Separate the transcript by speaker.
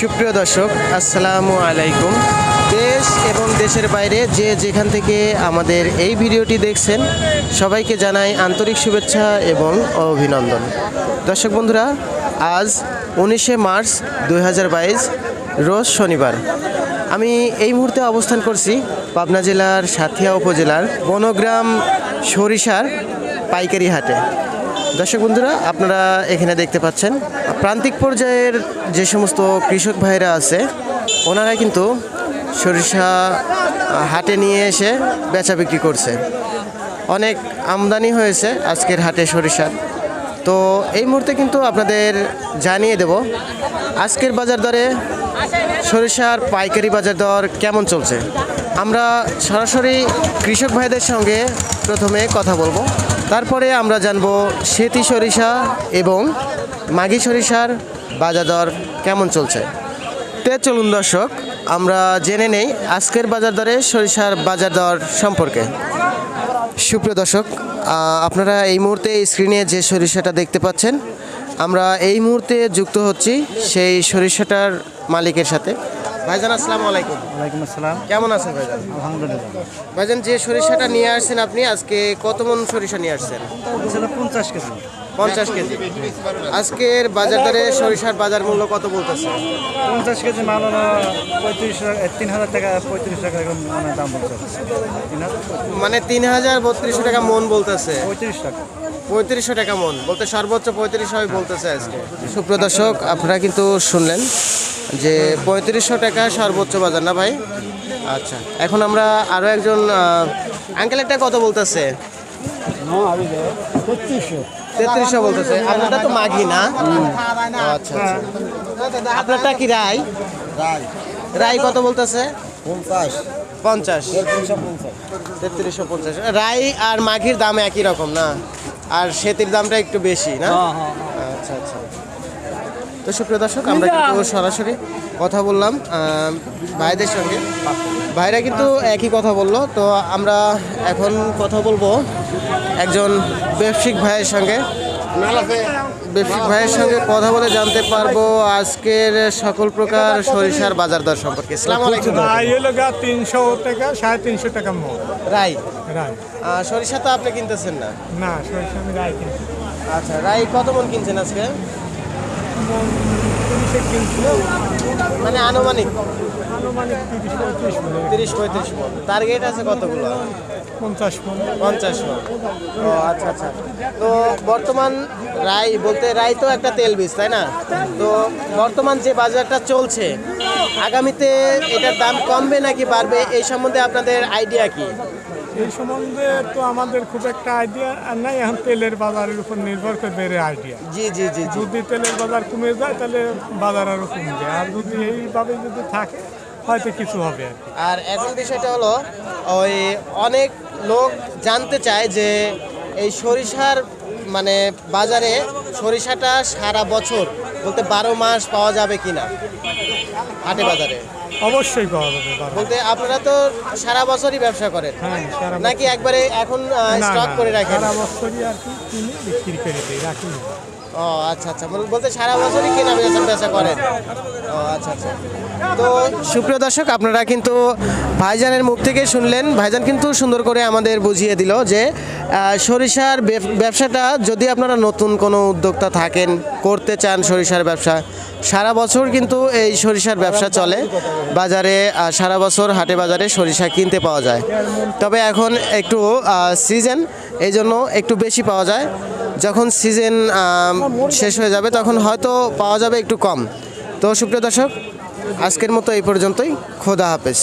Speaker 1: সুপ্রিয় দর্শক, আসসালামু আলাইকুম। দেশ এবং দেশের বাইরে যে যেখান থেকে আমাদের এই ভিডিওটি দেখছেন, সবাইকে জানাই আন্তরিক শুভেচ্ছা এবং অভিনন্দন। দর্শক বন্ধুরা, আজ উনিশে মার্চ দু হাজার বাইশ, রোজ শনিবার। আমি এই মুহূর্তে অবস্থান করছি পাবনা জেলার সাথিয়া উপজেলার বনগ্রাম সরিষার পাইকারি হাটে। দর্শক বন্ধুরা, আপনারা এখানে দেখতে পাচ্ছেন, প্রান্তিক পর্যায়ের যে সমস্ত কৃষক ভাইরা আছে, ওনারা কিন্তু সরিষা হাটে নিয়ে এসে বেচা বিক্রি করছে। অনেক আমদানি হয়েছে আজকের হাটে সরিষার। তো এই মুহূর্তে কিন্তু আপনাদের জানিয়ে দেব, আজকের বাজার দরে সরিষার পাইকারি বাজার দর কেমন চলছে? আমরা সরাসরি কৃষক ভাইদের সঙ্গে প্রথমে কথা বলব। তারপরে আমরা জানব সেতি সরিষা এবং মাঘি সরিষার বাজার দর কেমন চলছে। তে চলুন দর্শক, আমরা জেনে নেই আজকের বাজার দরে সরিষার বাজার দর সম্পর্কে। সুপ্রিয় দর্শক আপনারা এই মুহূর্তে স্ক্রিনে যে সরিষাটা দেখতে পাচ্ছেন, আমরা এই মুহূর্তে যুক্ত হচ্ছি সেই সরিষাটার মালিকের সাথে। ভাইজান আসসালামু আলাইকুম।
Speaker 2: ওয়ালাইকুম আসসালাম।
Speaker 1: কেমন আছেন ভাইজান?
Speaker 2: আলহামদুলিল্লাহ।
Speaker 1: ভাইজান যে সরিষাটা নিয়ে আসছেন আপনি আজকে কত মন সরিষা নিয়ে আসছেন?
Speaker 2: পঞ্চাশ কেজি।
Speaker 1: পঞ্চাশ কেজি। আজকের বাজার দরে সরিষার বাজার মূল্য কত বলতেছে?
Speaker 2: পঞ্চাশ কেজি মাল হলো পঁয়ত্রিশ তিন হাজার টাকা পঁয়ত্রিশ টাকা মানে দাম হাজার?
Speaker 1: মানে তিন হাজার বত্রিশশো টাকা মন বলতেছে।
Speaker 2: পঁয়ত্রিশ টাকা।
Speaker 1: পঁয়ত্রিশশো টাকা মন বলতে সর্বোচ্চ পঁয়ত্রিশ হয় বলতেছে আজকে। সুপ্রদর্শক আপনারা কিন্তু শুনলেন যে পঁয়ত্রিশশো টাকা সর্বোচ্চ বাজার না ভাই? আচ্ছা এখন আমরা আরও একজন আঙ্কেল একটা কত বলতেছে? তেত্রিশশো বলতেছে। আপনারটা তো মাঘি না? আচ্ছা আচ্ছা। আপনারটা কি রায়? রায়। কত বলতেছে?
Speaker 2: পঞ্চাশ।
Speaker 1: পঞ্চাশ। তেত্রিশশো পঞ্চাশ। রাই আর মাঘির দাম একই রকম না? আর সেতির দামটা একটু বেশি না? আচ্ছা আচ্ছা। তো সুপ্রিয় দর্শক আমরা কিন্তু সরাসরি কথা বললাম ভাইদের সঙ্গে। ভাইরা কিন্তু একই কথা বলল তো আমরা এখন কথা বলব একজন ব্যবসায়িক ভাইয়ের সঙ্গে। ব্যবসায়িক ভাইয়ের সঙ্গে কথা বলে জানতে পারব আজকের সকল প্রকার সরিষার বাজার দর সম্পর্কে।
Speaker 3: তিনশো টাকা সাড়ে তিনশো টাকা
Speaker 1: রাই?
Speaker 3: রাই।
Speaker 1: সরিষা তো আপনি কিনতেছেন না?
Speaker 3: না সরিষা আমি রাই কিনছি।
Speaker 1: আচ্ছা রাই কত মন কিনছেন আজকে? মানে আনুমানিক?
Speaker 3: আনুমানিক তিরিশ পঁয়ত্রিশ মনে।
Speaker 1: তিরিশ পঁয়ত্রিশ মন। টার্গেট আছে কতগুলো?
Speaker 3: পঞ্চাশ মন।
Speaker 1: পঞ্চাশ মন। ও আচ্ছা আচ্ছা। তো বর্তমান রাই বলতে রাই তো একটা তেল বীজ তাই না? তো বর্তমান যে বাজারটা চলছে আগামীতে এটার দাম কমবে নাকি বাড়বে? এই সম্বন্ধে আপনাদের আইডিয়া কি?
Speaker 3: এই সম্বন্ধে তো আমাদের খুব একটা আইডিয়া নাই এখন তেলের বাজারের উপর নির্ভর করে এর আইডিয়া
Speaker 1: জি জি জি
Speaker 3: যদি তেলের বাজার কমে যায় তাহলে বাজার আরও কমবে আর যদি এইভাবে যদি থাকে হয়তো কিছু হবে আর
Speaker 1: আর এখন বিষয়টা হলো ওই অনেক লোক জানতে চায় যে এই সরিষার মানে বাজারে সরিষাটা সারা বছর বলতে বারো মাস পাওয়া যাবে কিনা হাটে বাজারে?
Speaker 3: অবশ্যই পাওয়া যাবে
Speaker 1: বলতে আপনারা তো সারা বছরই ব্যবসা করেন।
Speaker 3: হ্যাঁ
Speaker 1: নাকি একবারে এখন স্টক করে রাখেন?
Speaker 3: সারা বছরই আর কি কিনে বিক্রি করে দিই রাখি
Speaker 1: ও আচ্ছা আচ্ছা। বল- বলতে সারা বছরই কেনা বেচা বেচা করেন? ও আচ্ছা আচ্ছা। তো সুপ্রিয় দর্শক আপনারা কিন্তু ভাইজানের মুখ থেকে শুনলেন। ভাইজান কিন্তু সুন্দর করে আমাদের বুঝিয়ে দিল যে সরিষার ব্যবসাটা যদি আপনারা নতুন কোনো উদ্যোক্তা থাকেন, করতে চান সরিষার ব্যবসা, সারা বছর কিন্তু এই সরিষার ব্যবসা চলে। বাজারে সারা বছর হাটে বাজারে সরিষা কিনতে পাওয়া যায়। তবে এখন একটু সিজন এই জন্য একটু বেশি পাওয়া যায়। যখন সিজন শেষ হয়ে যাবে, তখন হয়তো পাওয়া যাবে একটু কম। তো সুপ্রিয় দর্শক, আজকের মতো এই পর্যন্তই। খোদা হাফেজ।